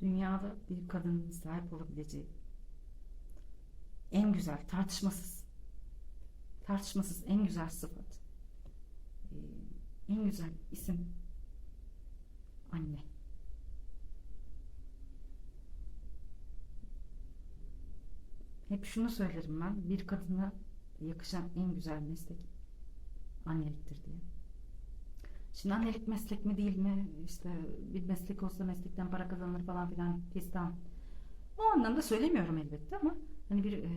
dünyada bir kadının sahip olabileceği en güzel, tartışmasız, tartışmasız en güzel sıfat, en güzel isim anne. Hep şunu söylerim ben, bir kadına yakışan en güzel meslek anneliktir diye. Şimdi annelik meslek mi değil mi? İşte bir meslek olsa meslekten para kazanır falan filan fistan. O anlamda söylemiyorum elbette ama hani bir e,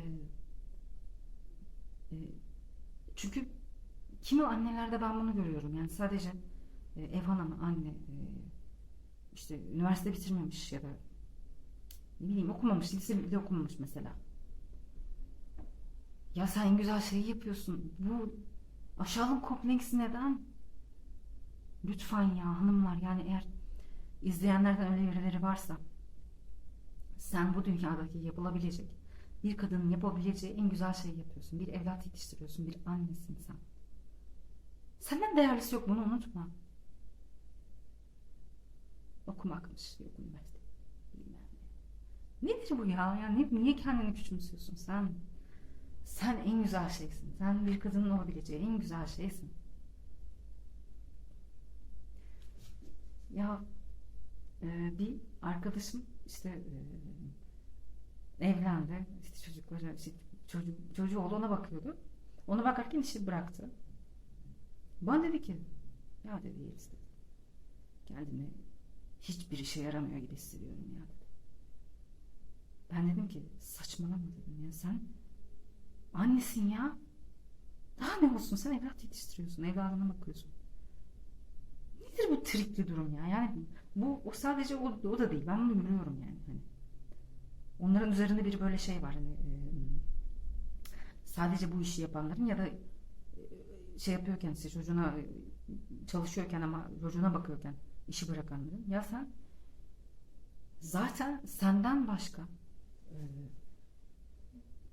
e, çünkü kimi annelerde ben bunu görüyorum. Yani sadece e, ev hanımı anne e, işte üniversite bitirmemiş ya da ne bileyim okumamış, lise bile okumamış mesela. Ya sen en güzel şeyi yapıyorsun. Bu aşağılık kompleksi neden? Lütfen ya hanımlar yani eğer izleyenlerden öyle birileri varsa sen bu dünyadaki yapılabilecek bir kadının yapabileceği en güzel şeyi yapıyorsun. Bir evlat yetiştiriyorsun. Bir annesin sen. Senden değerlisi yok bunu unutma. Okumakmış. Yok üniversite. Bilmem ne. Nedir bu ya? ya ne, niye kendini küçümsüyorsun sen? Sen en güzel şeysin. Sen bir kadının olabileceği en güzel şeysin. Ya e, bir arkadaşım işte e, evlendi. İşte çocuklara işte çocuk, çocuğu oldu bakıyordu. Ona bakarken işi bıraktı. Bana dedi ki ya dedi Yeliz dedi. Kendimi hiçbir işe yaramıyor gibi hissediyorum ya dedi. Ben dedim ki saçmalama dedim ya sen annesin ya. Daha ne olsun sen evlat yetiştiriyorsun. Evladına bakıyorsun. Nedir bu trikli durum ya? Yani bu o sadece o, o da değil. Ben bunu görüyorum yani. Hani onların üzerinde bir böyle şey var. Hani, e, sadece bu işi yapanların ya da e, şey yapıyorken işte çocuğuna e, çalışıyorken ama çocuğuna bakıyorken işi bırakanların. Ya sen zaten senden başka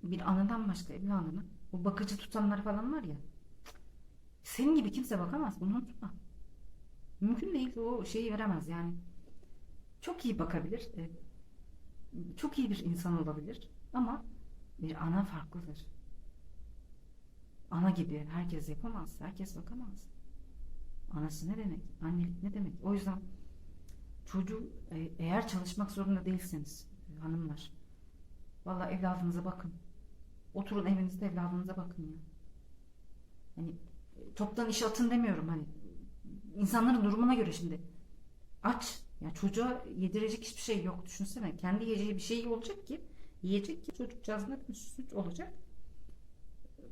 bir anadan başka evladına o bakıcı tutanlar falan var ya senin gibi kimse bakamaz bunu unutma. Mümkün değil o şeyi veremez yani. Çok iyi bakabilir. e, Çok iyi bir insan olabilir. Ama bir ana farklıdır. Ana gibi herkes yapamaz. Herkes bakamaz. Anası ne demek? Annelik ne demek? O yüzden çocuğu e, eğer çalışmak zorunda değilseniz e, hanımlar vallahi evladınıza bakın. Oturun evinizde evladınıza bakın ya. Hani toptan işe atın demiyorum hani insanların durumuna göre şimdi aç. Ya çocuğa yedirecek hiçbir şey yok. Düşünsene kendi yiyeceği bir şey olacak ki yiyecek ki çocukcağızına bir süt olacak.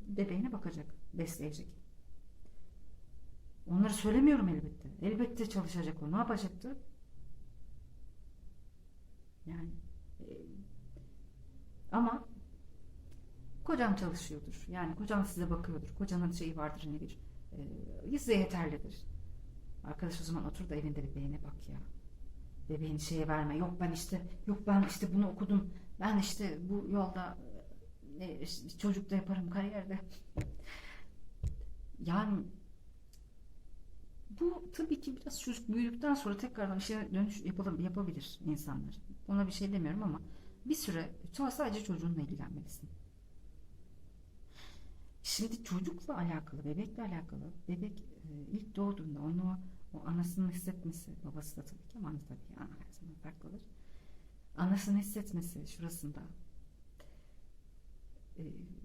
Bebeğine bakacak besleyecek. Onları söylemiyorum elbette. Elbette çalışacak o. Ne yapacaktı? Yani e, ama kocam çalışıyordur. Yani kocam size bakıyordur. Kocanın şeyi vardır bir e, size yeterlidir Arkadaş o zaman otur da evinde bebeğine bak ya. Bebeğini şeye verme. Yok ben işte yok ben işte bunu okudum. Ben işte bu yolda e, işte çocuk da yaparım kariyerde. Yani bu tabii ki biraz çocuk büyüdükten sonra tekrardan işe dönüş yapalım, yapabilir insanlar. Ona bir şey demiyorum ama bir süre sadece çocuğunla ilgilenmelisin. Şimdi çocukla alakalı, bebekle alakalı, bebek e, ilk doğduğunda onu o anasının hissetmesi, babası da tabii ki ama ana tabii ki ana her zaman farklıdır. Anasının hissetmesi şurasında e,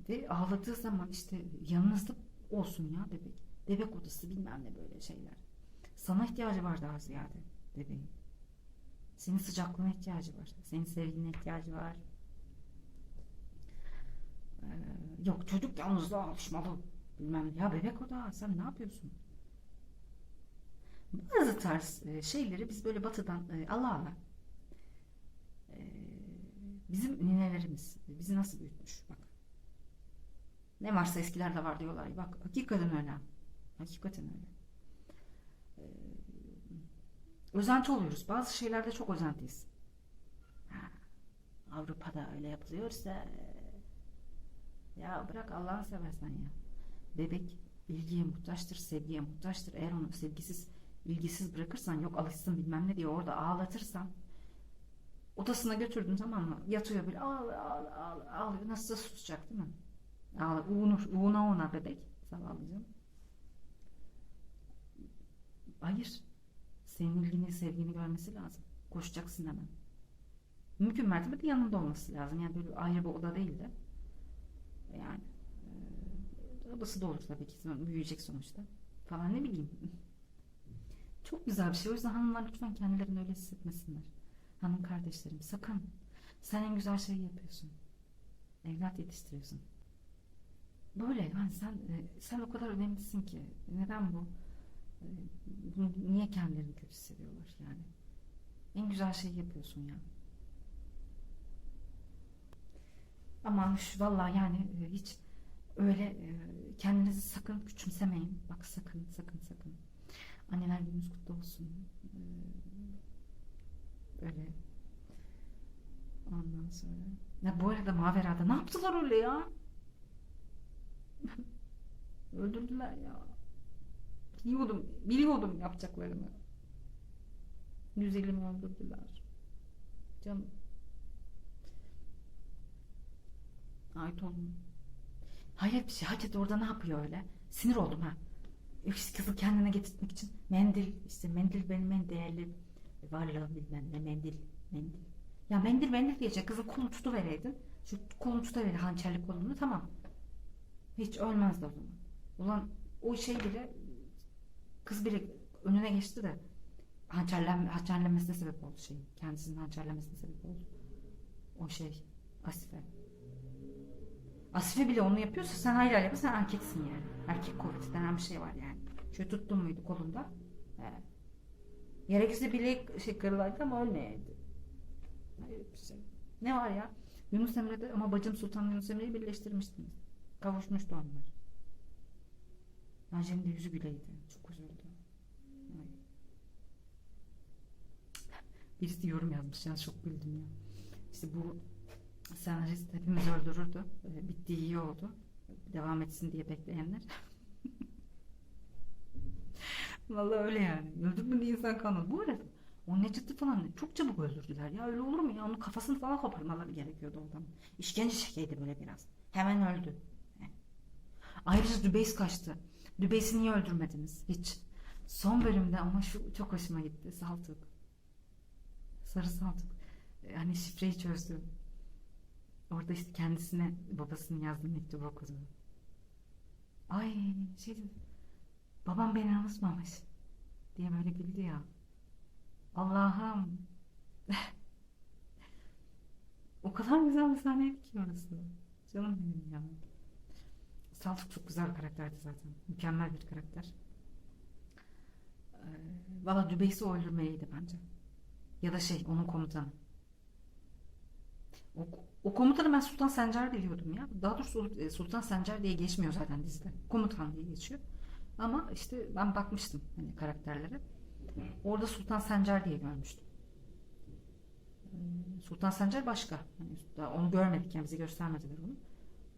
ve ağladığı zaman işte yanınızda olsun ya bebek. Bebek odası bilmem ne böyle şeyler. Sana ihtiyacı var daha ziyade bebeğin. Senin sıcaklığına ihtiyacı var. Senin sevgine ihtiyacı var. Ee, yok çocuk yalnızlığa alışmalı. Bilmem ya bebek o da sen ne yapıyorsun? Bazı tarz e, şeyleri biz böyle batıdan e, ala ala e, bizim ninelerimiz bizi nasıl büyütmüş bak. Ne varsa eskilerde var diyorlar. Bak hakikaten öyle. Hakikaten öyle. Özenti oluyoruz. Bazı şeylerde çok özentiyiz. Ha, Avrupa'da öyle yapılıyorsa ya bırak Allah'ını seversen ya. Bebek ilgiye muhtaçtır, sevgiye muhtaçtır. Eğer onu sevgisiz, ilgisiz bırakırsan yok alışsın bilmem ne diye orada ağlatırsan Odasına götürdüm tamam mı? Yatıyor böyle ağlıyor ağlıyor ağlıyor. ağlıyor. Nasılsa susacak değil mi? Ağlıyor. Uğunur, uğuna uğuna bebek. Zavallıcığım. Hayır. Senin ilgini, sevgini görmesi lazım. Koşacaksın hemen. Mümkün mertebe de yanında olması lazım. Yani böyle ayrı bir oda değil de. Yani e, odası da olur tabii ki. Büyüyecek sonuçta. Falan ne bileyim. Çok güzel bir şey. O yüzden hanımlar lütfen kendilerini öyle hissetmesinler. Hanım kardeşlerim sakın. Sen en güzel şeyi yapıyorsun. Evlat yetiştiriyorsun. Böyle yani sen e, sen o kadar önemlisin ki. Neden bu? E, Niye kendilerini kötü hissediyorlar yani? En güzel şeyi yapıyorsun ya. Aman şu vallahi yani e, hiç öyle kendinizi sakın küçümsemeyin. Bak sakın sakın sakın. Anneler gününüz kutlu olsun. Ee, öyle. Ondan sonra. Ya bu arada Mavera'da ne yaptılar öyle ya? Öldürdüler ya. Biliyordum, biliyordum yapacaklarını. Güzelimi öldürdüler. Canım. Ait olun. Hayret bir şey. Hacet orada ne yapıyor öyle? Sinir oldum ha. Kızı kendine getirtmek için mendil işte mendil benim en değerli varlığım bilmem ne mendil mendil. Ya mendil mendil diyecek kızın kolunu tutuvereydin. Şu kolunu tutuverir hançerli kolunu tamam. Hiç ölmezdi o zaman. Ulan o şey bile kız bile önüne geçti de hançerlen, hançerlenmesine sebep oldu şey. Kendisinin hançerlenmesine sebep oldu. O şey Asife. Asife bile onu yapıyorsa sen hayır hayır sen erkeksin yani. Erkek kuvveti denen bir şey var yani. Şöyle tuttun muydu kolunda? He. Gerekirse bile şey kırılaydı ama ölmeyeydi. Hayır bir şey. Ne var ya? Yunus Emre'de ama bacım Sultan Yunus Emre'yi birleştirmiştiniz. Kavuşmuştu onlar. Naciye'nin de yüzü güleydi. Çok üzüldü. Birisi yorum yazmış. Yani çok güldüm ya. İşte bu senarist hepimizi öldürürdü. Ee, Bittiği iyi oldu. Devam etsin diye bekleyenler. Vallahi öyle yani. Öldürmedi insan kanı. Bu arada o Necat'ı falan çok çabuk öldürdüler ya. Öyle olur mu ya? Onun kafasını falan koparmaları gerekiyordu o adam. İşkence şekeydi böyle biraz. Hemen öldü. Ayrıca Dübeys kaçtı. Dübeys'i niye öldürmediniz? Hiç. Son bölümde ama şu çok hoşuma gitti. Saltuk. Sarı Saltuk. Ee, Hani şifreyi çözdü. Orada işte kendisine babasının yazdığı mektubu okudu. Ay şey. Babam beni unutmamış. Diye böyle güldü ya. Allah'ım. o kadar güzel bir sahneydi ki orası. Canım benim ya. Saltuk çok güzel bir karakterdi zaten. Mükemmel bir karakter. Ee, Valla Dübeys'i o öldürmeliydi bence. Ya da şey onun komutanı. O, o komutanı ben Sultan Sencer biliyordum ya. Daha doğrusu e, Sultan Sencer diye geçmiyor zaten dizide. Komutan diye geçiyor. Ama işte ben bakmıştım hani karakterlere. Orada Sultan Sencer diye görmüştüm. Ee, Sultan Sencer başka. Daha onu görmedik yani bize göstermediler onu.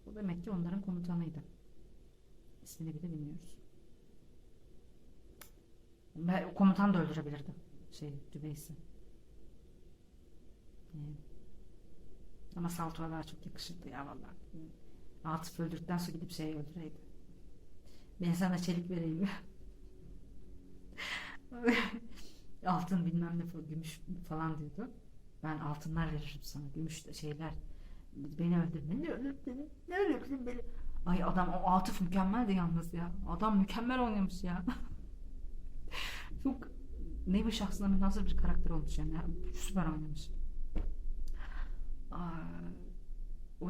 O demek ki onların komutanıydı. İsmini bile bilmiyoruz. Ve komutan da öldürebilirdi. Şey, Dübeys'i. Yani. Ama Salto'a daha çok yakışırdı ya vallahi. Atıf öldürdükten sonra gidip şey öldüreydi. Ben sana çelik vereyim. Altın bilmem ne falan, gümüş falan diyordu. Ben altınlar veririm sana. Gümüş şeyler. Beni öldürme. Ne öldürdün? Ne öldürdün beni? Ay adam o Atıf mükemmeldi yalnız ya. Adam mükemmel oynamış ya. Çok nevi şahsına münhasır bir karakter olmuş yani. Süper oynamış.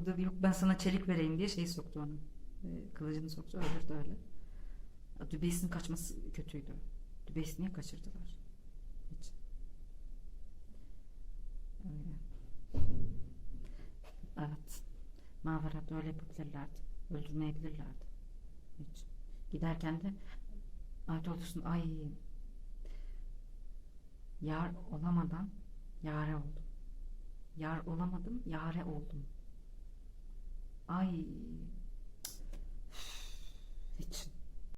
O da yok ben sana çelik vereyim diye şey soktu onu. Ee, kılıcını soktu öldürdü öyle. Dübeys'in kaçması kötüydü. Dübeys'i niye kaçırdılar? Hiç. Öyle. Evet. Mağavarada öyle yapabilirlerdi. Öldürmeyebilirlerdi. Hiç. Giderken de ay olursun ay yar olamadan yare oldum. Yar olamadım, yare oldum. Ay. Hiç.